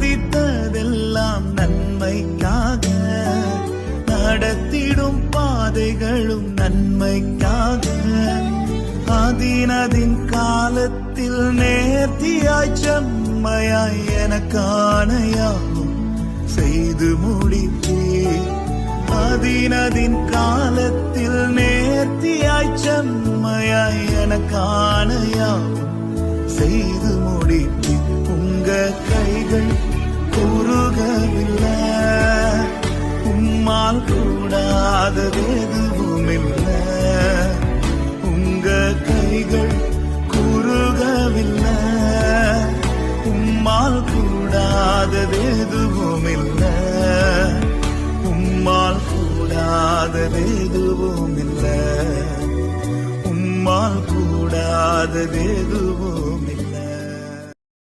சாதித்ததெல்லாம் நன்மைக்காக நடத்திடும் பாதைகளும் நன்மைக்காக. அதினதின் காலத்தில் நேர்த்தியாய் செம்மையாய் எனக்கானையாகும் செய்து முடித்தே அதினதின் காலத்தில் நேர்த்தியாய் செம்மையாய் எனக்கானையாகும் செய்து முடித்தே குறுகவில்லை உம்மால் கூடாதது எதுவும் இல்லை உங்க கைகள் குறுகவில்லை. உம்மால் கூடாதது எதுவும் இல்லை உம்மால் கூடாதது எதுவும் இல்லை உம்மால் கூடாதது எதுவும்